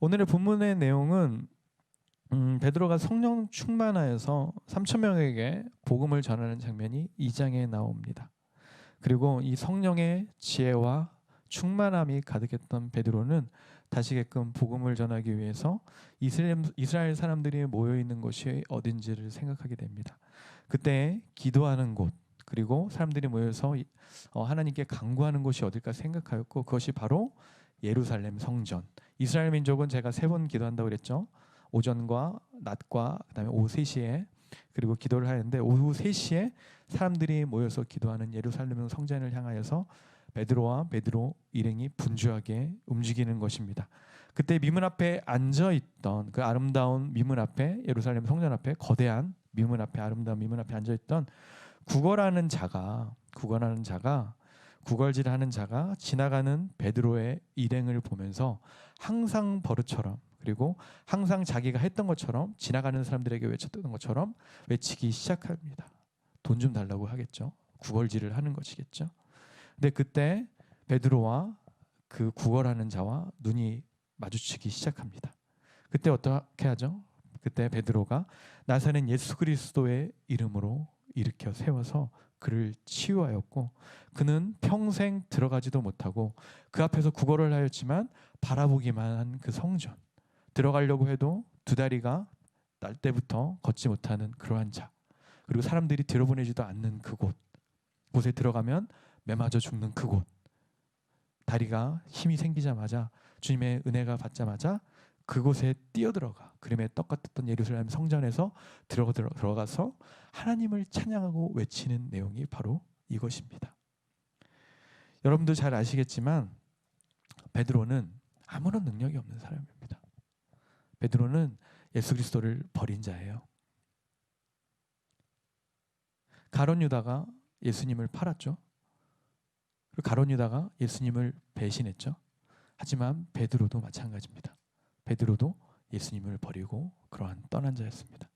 오늘의 본문의 내용은 음, 베드로가 성령 충만하여서 3천 명에게 복음을 전하는 장면이 2장에 나옵니다. 그리고 이 성령의 지혜와 충만함이 가득했던 베드로는 다시게끔 복음을 전하기 위해서 이스라엘, 이스라엘 사람들이 모여 있는 곳이 어딘지를 생각하게 됩니다. 그때 기도하는 곳 그리고 사람들이 모여서 이- 어, 하나님께 간구하는 곳이 어딜까 생각하였고 그것이 바로 예루살렘 성전. 이스라엘 민족은 제가 세 번 기도한다고 그랬죠. 오전과 낮과 그다음에 오후 3시에 그리고 기도를 하는데 오후 3시에 사람들이 모여서 기도하는 예루살렘 성전을 향하여서 베드로와 베드로 일행이 분주하게 움직이는 것입니다. 그때 미문 앞에 앉아 있던 그 아름다운 미문 앞에 예루살렘 성전 앞에 거대한 미문 앞에 아름다운 미문 앞에 앉아 있던 구걸하는 자가 구걸하는 자가 구걸질하는 자가 지나가는 베드로의 일행을 보면서 항상 버릇처럼 그리고 항상 자기가 했던 것처럼 지나가는 사람들에게 외쳤던 것처럼 외치기 시작합니다. 돈 좀 달라고 하겠죠. 구걸질을 하는 것이겠죠. 근데 그때 베드로와 그 구걸하는 자와 눈이 마주치기 시작합니다. 그때 어떻게 하죠? 그때 베드로가 나사는 예수 그리스도의 이름으로 일으켜 세워서 그를 치유하였고 그는 평생 들어가지도 못하고 그 앞에서 구걸을 하였지만 바라보기만 한 그 성전 들어가려고 해도 두 다리가 날 때부터 걷지 못하는 그러한 자 그리고 사람들이 들어보내지도 않는 그곳 곳에 들어가면 매맞아 죽는 그곳 다리가 힘이 생기자마자 주님의 은혜가 받자마자 그곳에 뛰어들어가 그림의 떡 같았던 예루살렘 성전에서 들어가 들어가서 하나님을 찬양하고 외치는 내용이 바로 이것입니다. 여러분도 잘 아시겠지만 베드로는 아무런 능력이 없는 사람입니다. 베드로는 예수 그리스도를 버린 자예요. 가론 유다가 예수님을 팔았죠. 그리고 가론 유다가 예수님을 배신했죠. 하지만 베드로도 마찬가지입니다. 베드로도 예수님을 버리고 그러한 떠난 자였습니다.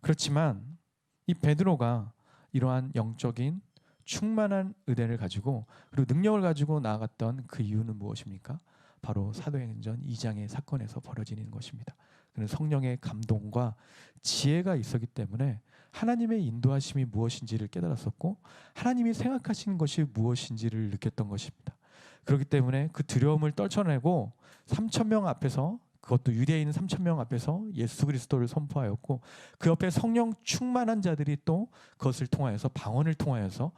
그렇지만 이 베드로가 이러한 영적인 충만한 의대를 가지고 그리고 능력을 가지고 나아갔던 그 이유는 무엇입니까? 바로 사도행전 2장의 사건에서 벌어지는 것입니다. 그는 성령의 감동과 지혜가 있었기 때문에 하나님의 인도하심이 무엇인지를 깨달았었고 하나님이 생각하시는 것이 무엇인지를 느꼈던 것입니다. 그렇기 때문에 그 두려움을 떨쳐내고 3천 명 앞에서 그것도 유대인 3천 명 앞에서 예수 그리스도를 선포하였고 그 옆에 성령 충만한 자들이 또 그것을 통하여서 방언을 통하여서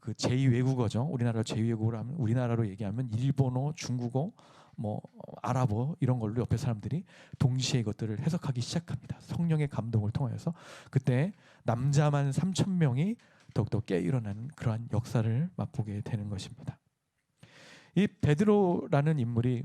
그 제2 외국어죠. 우리나라 제2 외국어로 하면 우리나라로 얘기하면 일본어, 중국어, 뭐 아랍어 이런 걸로 옆에 사람들이 동시에 이것들을 해석하기 시작합니다. 성령의 감동을 통하여서 그때 남자만 3천 명이 더욱더 깨 일어나는 그러한 역사를 맛보게 되는 것입니다. 이 베드로라는 인물이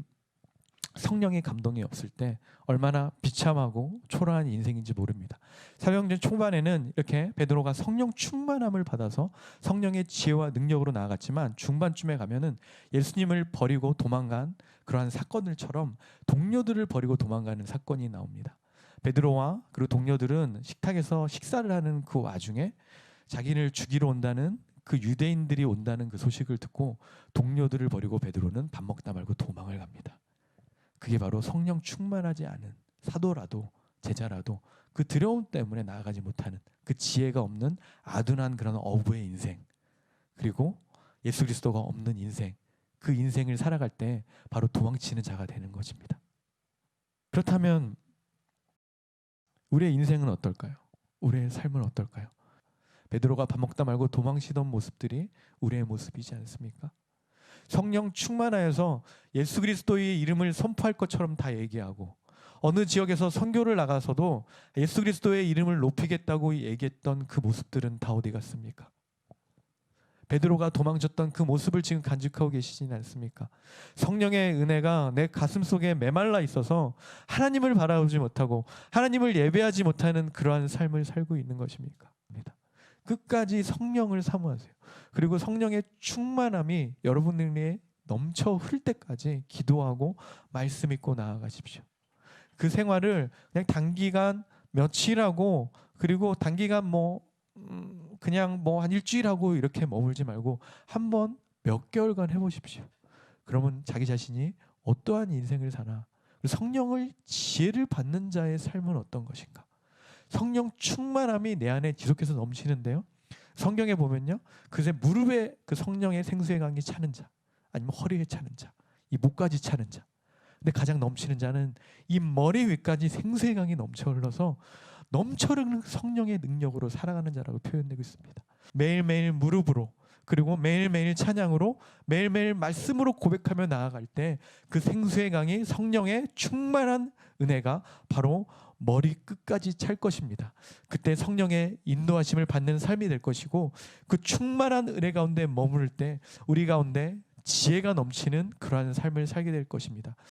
성령의 감동이 없을 때 얼마나 비참하고 초라한 인생인지 모릅니다. 사도행전 초반에는 이렇게 베드로가 성령 충만함을 받아서 성령의 지혜와 능력으로 나아갔지만 중반쯤에 가면은 예수님을 버리고 도망간 그러한 사건들처럼 동료들을 버리고 도망가는 사건이 나옵니다. 베드로와 그리고 동료들은 식탁에서 식사를 하는 그 와중에 자기를 죽이러 온다는 그 유대인들이 온다는 그 소식을 듣고 동료들을 버리고 베드로는 밥 먹다 말고 도망을 갑니다. 그게 바로 성령 충만하지 않은 사도라도 제자라도 그 두려움 때문에 나아가지 못하는 그 지혜가 없는 아둔한 그런 어부의 인생 그리고 예수 그리스도가 없는 인생 그 인생을 살아갈 때 바로 도망치는 자가 되는 것입니다. 그렇다면 우리의 인생은 어떨까요? 우리의 삶은 어떨까요? 베드로가 밥 먹다 말고 도망치던 모습들이 우리의 모습이지 않습니까? 성령 충만하여서 예수 그리스도의 이름을 선포할 것처럼 다 얘기하고 어느 지역에서 선교를 나가서도 예수 그리스도의 이름을 높이겠다고 얘기했던 그 모습들은 다 어디 갔습니까? 베드로가 도망쳤던 그 모습을 지금 간직하고 계시진 않습니까? 성령의 은혜가 내 가슴 속에 메말라 있어서 하나님을 바라보지 못하고 하나님을 예배하지 못하는 그러한 삶을 살고 있는 것입니까? 끝까지 성령을 사모하세요. 그리고 성령의 충만함이 여러분들에게 넘쳐 흐를 때까지 기도하고 말씀 읽고 나아가십시오. 그 생활을 그냥 단기간 며칠하고 그리고 단기간 뭐 음, 그냥 뭐 한 일주일하고 이렇게 머물지 말고 한번 몇 개월간 해보십시오. 그러면 자기 자신이 어떠한 인생을 사나 성령을 지혜를 받는 자의 삶은 어떤 것인가? 성령 충만함이 내 안에 지속해서 넘치는데요. 성경에 보면요. 그새 무릎에 그 성령의 생수의 강이 차는 자, 아니면 허리에 차는 자, 이 목까지 차는 자. 근데 가장 넘치는 자는 이 머리 위까지 생수의 강이 넘쳐 흘러서 넘쳐 흐르는 성령의 능력으로 살아가는 자라고 표현되고 있습니다. 매일매일 무릎으로 그리고 매일매일 찬양으로 매일매일 말씀으로 고백하며 나아갈 때 그 생수의 강이 성령의 충만한 은혜가 바로 머리 끝까지 찰 것입니다. 그때 성령의 인도하심을 받는 삶이 될 것이고 그 충만한 은혜 가운데 머무를 때 우리 가운데 지혜가 넘치는 그러한 삶을 살게 될 것입니다.